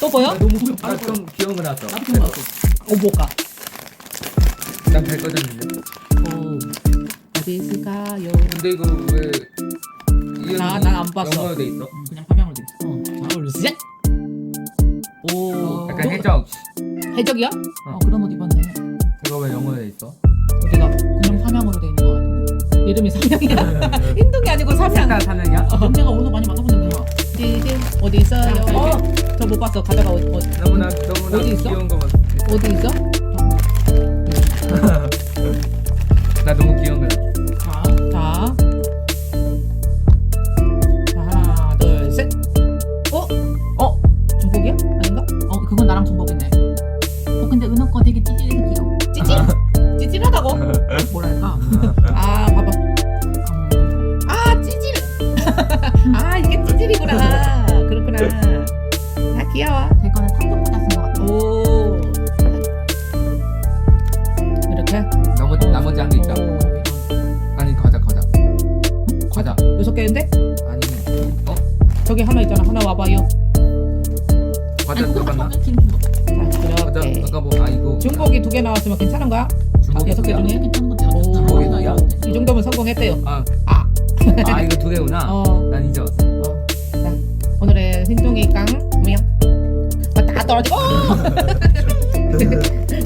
또 보여? 나 너무 보여. 나좀 귀여운 거 나왔어. 나도 좀 나왔어. 어 뭐가? 난잘 꺼졌는데. 오 어디 있을까요? 근데 이거 왜? 나- 난안 봤어. 영어로 돼 있어. 음, 그냥 화면으로 돼 있어. 어, 하나 둘셋 오 어. 약간 해적. 해적이야? 어, 그런 옷 입었네. 이거 왜 영어로 돼 있어? 어디가? 그냥 삼양으로 돼 있는 거 같은데. 이름이 삼양이야 인동이 아니고 삼양 색깔 사냥이야? 냄새가 어디서 많이 맡아본. 찌질 어디 있어요? 어 저 못 봤어 가져가 어디, 어디, 너무나 너무나 어디 있어? 귀여운 거 봤어. 어디 있어? 나 너무 귀여운 거. 자, 자, 자 하나 둘 셋 어? 어? 중복이야? 아닌가? 어, 그건 나랑 정복이네. 어, 근데 은호 거 되게 찌질해서 귀여워. 찌질? 찌질하다고? 뭐랄까. 아 봐봐 음, 아 찌질 아 이게 저기 하나 있잖아 하나 와봐요 과자 들어갔나? 자 과자 아까 뭐 아 이거. 중복이 두 개 나왔으면 괜찮은 거야? 중복 여섯 개? 중에? 오, 중복이야? 이 정도면 성공했대요 아, 아 아 이거 두 개구나. 어. 난 잊었어. 어. 자, 오늘의 흰둥이 깡 뭐야? 아, 다 떨어지고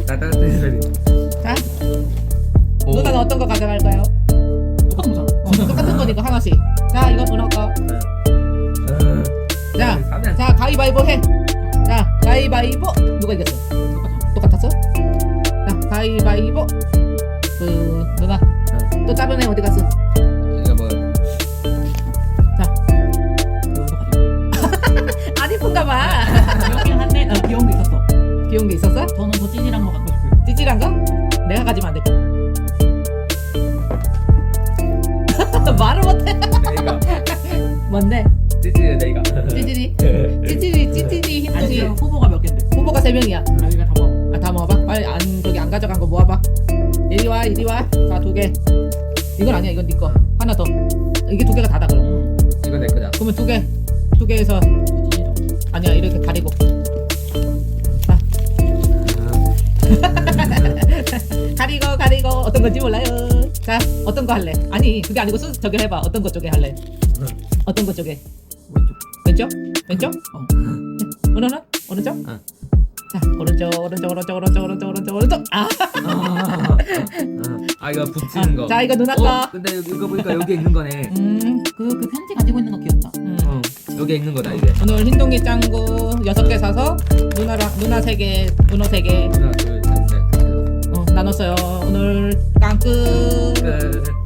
나 따뜻한 소리. 자 오. 누나는 어떤 거 가져갈까요? 똑같은 거잖아. 어, 똑같은 거니까 하나씩 자 이건 누나 거 어. 자, 자 가위바위보 해. 자 가위바위보 누가 이겼어? 똑같았어? 자 가위바위보. 그 누나 또 다른 애 어디 갔어? 이거 뭐 가져. 안 이쁜가 봐. 귀엽긴 한데, 나 귀여운 게 있었어. 귀여운 게 있었어? 저는 더 찌질한 거 갖고 싶어요. 찌질한 거? 내가 가지면 안 될까? 말을 못해. 뭔데? 찌질해 내가. 찌질이? 찌질이 찌질이 아니. 지금 후보가 몇 갠데? 후보가 세 명이야. 아, 이거 다 먹어. 아, 다 모아봐. 빨리 안 저기 안 가져간 거 모아봐. 이리 와, 이리 와. 자, 두 개. 이건 아니야. 이건 네 거. 하나 더. 이게 두 개가 다다 그럼. 음, 이거 내 거다. 그러면 두 개. 두 개에서. 아니야. 이렇게 가리고. 가리고 가리고 어떤 건지 몰라요. 자, 어떤 거 할래? 아니, 그게 아니고 수 저기 해봐. 어떤 거 쪽에 할래? 어떤 거 쪽에? 왼쪽. 왼쪽? 어. 오른은? 오른쪽? 응. 자, 오른쪽, 오른쪽, 오른쪽, 오른쪽, 오른쪽, 오른쪽, 오른쪽. 아, 아 이거 붙이는 거. 자, 이거 누나 어, 거. 근데 이거 보니까 여기 있는 거네. 음, 그, 그 편지 가지고 있는 거 귀엽다. 음. 어, 여기 있는 거다 이게. 오늘 흰둥이 짱구 여섯 개 사서 누나랑 누나 세 개, 은호 세 개. 하나, 둘, 셋, 넷. 어, 나눴어요. 오늘 깡 끝. 끝.